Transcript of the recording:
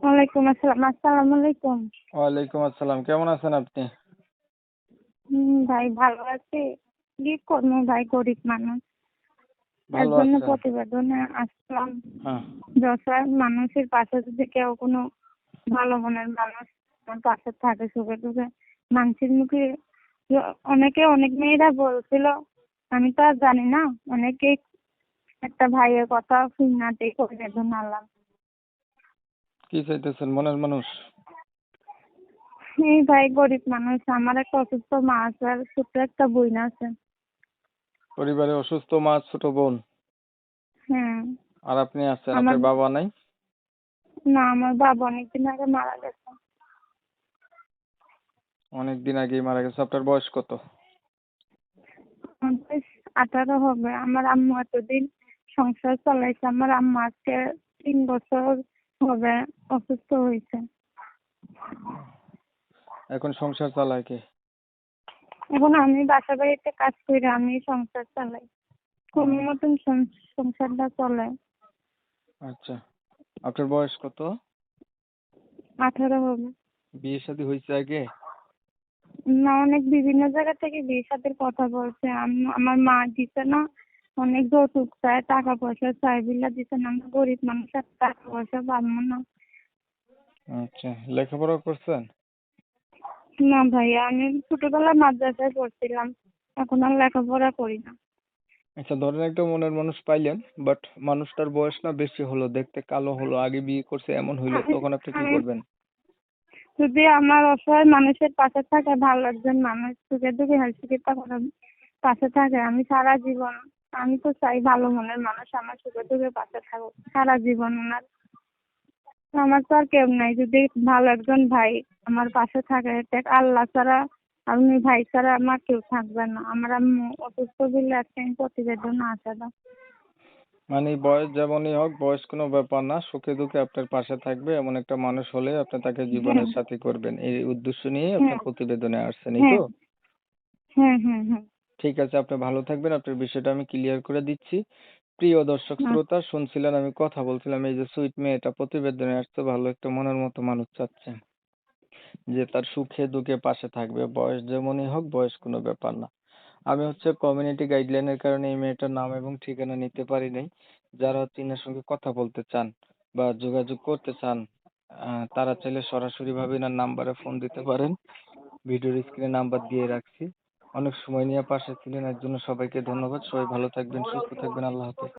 ওয়ালাইকুম আসসালাম আসসালামু আলাইকুম। ওয়ালাইকুম আসসালাম কেমন আছেন আপনি? হুম, ভাই ভালো আছি। কি করব ভাই গরিব মানুষ। এর জন্য প্রতিবেদনে আসলাম। হ্যাঁ। যশোর মানুষের পাশে যদি কেউ কোনো ভালো মনের মানুষ পাশে থাকে সুখে দুঃখে মানুষের মুখে অনেকে অনেক মেয়েরা বলছিল আমি তো আর জানি না অনেকে একটা ভাইয়ের কথা শুনাতেই প্রতিবেদন আনলাম কি চাইতেছেন মনের মানুষ? এই ভাই গরিব মানুষ আমার একটা অসুস্থ মা আছে আর ছোট্ট একটা বোন আছে। পরিবারে অসুস্থ মা ছোট বোন? হ্যাঁ। আর আপনি আছেন আমার- আপনার বাবা নাই? না আমার বাবা অনেকদিন আগে মারা গেছে। অনেক দিন আগেই মারা গেছে আপনার বয়স কত? আমার বয়স আঠারো হবে আমার আম্মু এতদিন সংসার চালাইছে আমার আম্মু আজকে তিন বছর হবে অসুস্থ হয়েছে। এখন সংসার চালায় কে? এখন আমি বাসা বাড়িতে কাজ করি আমি সংসার চালাই। কোনো মতন সংসারটা চলে। আচ্ছা আপনার বয়স কত? আঠারো হবে। বিয়ে শাদী হয়েছে আগে? না অনেক বিভিন্ন জায়গা থেকে বিয়ে সাথে কথা বলছে। আম- আমার মা দিছে না অনেক যৌতুক চায় টাকা পয়সা চায় বিল্লা দিছে না আমরা গরিব মানুষ আর টাকা পয়সা পাবো না। আচ্ছা লেখাপড়া করছেন? না ভাইয়া আমি ছোটবেলায় মাদ্রাসায় পড়ছিলাম এখন আর লেখাপড়া করি না। আচ্ছা ধরেন একটা মনের মানুষ পাইলেন বাট মানুষটার বয়স না বেশি হলো দেখতে কালো হলো আগে বিয়ে করছে এমন হইল তখন আপনি কি করবেন? যদি আমার অসহায় মানুষের পাশে থাকে ভালো একজন মানুষ সুখে দুঃখে হাসিটা করে পাশে থাকে আমি সারা জীবন আমি তো চাই ভালো মনের মানুষ আমার সুখে দুঃখে পাশে থাকুক সারা জীবন ওনার। আমার তো আর কেউ নাই যদি ভালো একজন ভাই আমার পাশে থাকে দেখ আল্লাহ ছাড়া আর উনি ভাই ছাড়া আমার কেউ থাকবে না। আমার আম্মু অসুস্থ বলে একটা প্রতিবেদন আসে না। মানে বয়স যেমনই হোক বয়স কোনো ব্যাপার না সুখে দুঃখে আপনার পাশে থাকবে এমন একটা মানুষ হলে আপনি তাকে জীবনের হ্যাঁ। সাথী করবেন। এই উদ্দেশ্য নিয়ে আপনার হ্যাঁ। প্রতিবেদনে আসছেন এই হ্যাঁ তো? হ্যাঁ হ্যাঁ হ্যাঁ। ঠিক আছে আপনি ভালো থাকবেন। আপনার বিষয়টা আমি ক্লিয়ার করে দিচ্ছি। প্রিয় দর্শক হুম। শ্রোতা শুনছিলেন আমি কথা বলছিলাম এই যে সুইট মেয়েটা প্রতিবেদনে আসছে ভালো একটা মনের মতো মানুষ চাচ্ছে যে তার সুখে দুঃখে পাশে থাকবে বয়স যেমনই হোক বয়স কোনো ব্যাপার না। আমি হচ্ছে কমিউনিটি গাইডলাইনের কারণে এই মেয়েটার নাম এবং ঠিকানা নিতে পারি নাই। যারা হচ্ছে এনার সঙ্গে কথা বলতে চান বা যোগাযোগ করতে চান আহ, তারা চাইলে সরাসরি ভাবে এনার নাম্বারে ফোন দিতে পারেন। ভিডিওর স্ক্রিনে নাম্বার দিয়ে রাখছি। অনেক সময় নিয়ে পাশে ছিলেন, এর জন্য সবাইকে ধন্যবাদ। সবাই ভালো থাকবেন, সুস্থ থাকবেন, আল্লাহ হাফেজ।